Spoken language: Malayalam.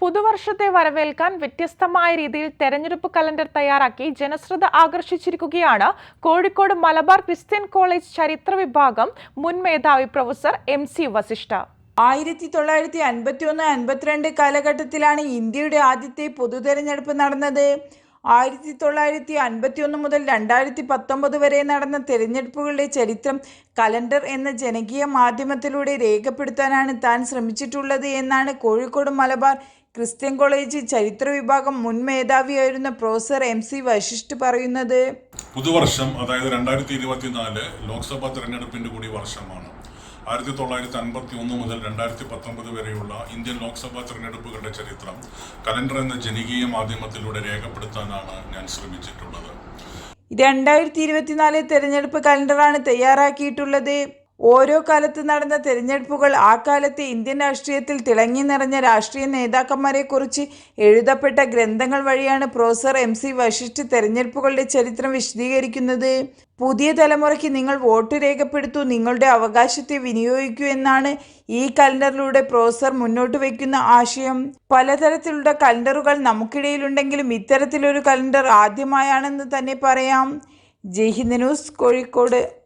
പുതുവർഷത്തെ വരവേൽക്കാൻ വ്യത്യസ്തമായ രീതിയിൽ തെരഞ്ഞെടുപ്പ് കലണ്ടർ തയ്യാറാക്കി ജനശ്രദ്ധ ആകർഷിച്ചിരിക്കുകയാണ് കോഴിക്കോട് മലബാർ ക്രിസ്ത്യൻ കോളേജ് ചരിത്ര വിഭാഗം മുൻ മേധാവി പ്രൊഫസർ എം സി വസിഷ്ഠ. ആയിരത്തി തൊള്ളായിരത്തി അൻപത്തി ഒന്ന് അൻപത്തിരണ്ട് കാലഘട്ടത്തിലാണ് ഇന്ത്യയുടെ ആദ്യത്തെ പൊതു തെരഞ്ഞെടുപ്പ് നടന്നത്. ആയിരത്തി തൊള്ളായിരത്തി അൻപത്തി ഒന്ന് മുതൽ രണ്ടായിരത്തി പത്തൊമ്പത് വരെ നടന്ന തെരഞ്ഞെടുപ്പുകളുടെ ചരിത്രം കലണ്ടർ എന്ന ജനകീയ മാധ്യമത്തിലൂടെ രേഖപ്പെടുത്താനാണ് താൻ ശ്രമിച്ചിട്ടുള്ളത് എന്നാണ് കോഴിക്കോട് മലബാർ ക്രിസ്ത്യൻ കോളേജ് ചരിത്ര വിഭാഗം മുൻ മേധാവിയായിരുന്ന പ്രൊഫസർ എം സി വശിഷ്ഠ് പറയുന്നത്? പുതുവർഷം അതായത് രണ്ടായിരത്തി ഇരുപത്തിനാല് ലോക്സഭാ തെരഞ്ഞെടുപ്പിന്റെ കൂടി വർഷമാണ്. ആയിരത്തി തൊള്ളായിരത്തി അൻപത്തി ഒന്ന് മുതൽ രണ്ടായിരത്തി പത്തൊമ്പത് വരെയുള്ള ഇന്ത്യൻ ലോക്സഭാ തെരഞ്ഞെടുപ്പുകളുടെ ചരിത്രം കലണ്ടർ എന്ന ജനകീയ മാധ്യമത്തിലൂടെ രേഖപ്പെടുത്താനാണ് ഞാൻ ശ്രമിച്ചിട്ടുള്ളത്. രണ്ടായിരത്തി ഇരുപത്തിനാല് തെരഞ്ഞെടുപ്പ് കലണ്ടറാണ് തയ്യാറാക്കിയിട്ടുള്ളത്. ഓരോ കാലത്ത് നടന്ന തെരഞ്ഞെടുപ്പുകൾ ആ കാലത്തെ ഇന്ത്യൻ രാഷ്ട്രീയത്തിൽ തിളങ്ങി നിറഞ്ഞ രാഷ്ട്രീയ നേതാക്കന്മാരെക്കുറിച്ച് എഴുതപ്പെട്ട ഗ്രന്ഥങ്ങൾ വഴിയാണ് പ്രൊഫസർ എം സി വശിഷ്ഠ് തെരഞ്ഞെടുപ്പുകളുടെ ചരിത്രം വിശദീകരിക്കുന്നത്. പുതിയ തലമുറയ്ക്ക് നിങ്ങൾ വോട്ട് രേഖപ്പെടുത്തൂ നിങ്ങളുടെ അവകാശത്തെ വിനിയോഗിക്കൂ എന്നാണ് ഈ കലണ്ടറിലൂടെ പ്രൊഫസർ മുന്നോട്ട് വയ്ക്കുന്ന ആശയം. പലതരത്തിലുള്ള കലണ്ടറുകൾ നമുക്കിടയിലുണ്ടെങ്കിലും ഇത്തരത്തിലൊരു കലണ്ടർ ആദ്യമായാണെന്ന് തന്നെ പറയാം. ജയ്ഹിന്ദ് ന്യൂസ് കോഴിക്കോട്.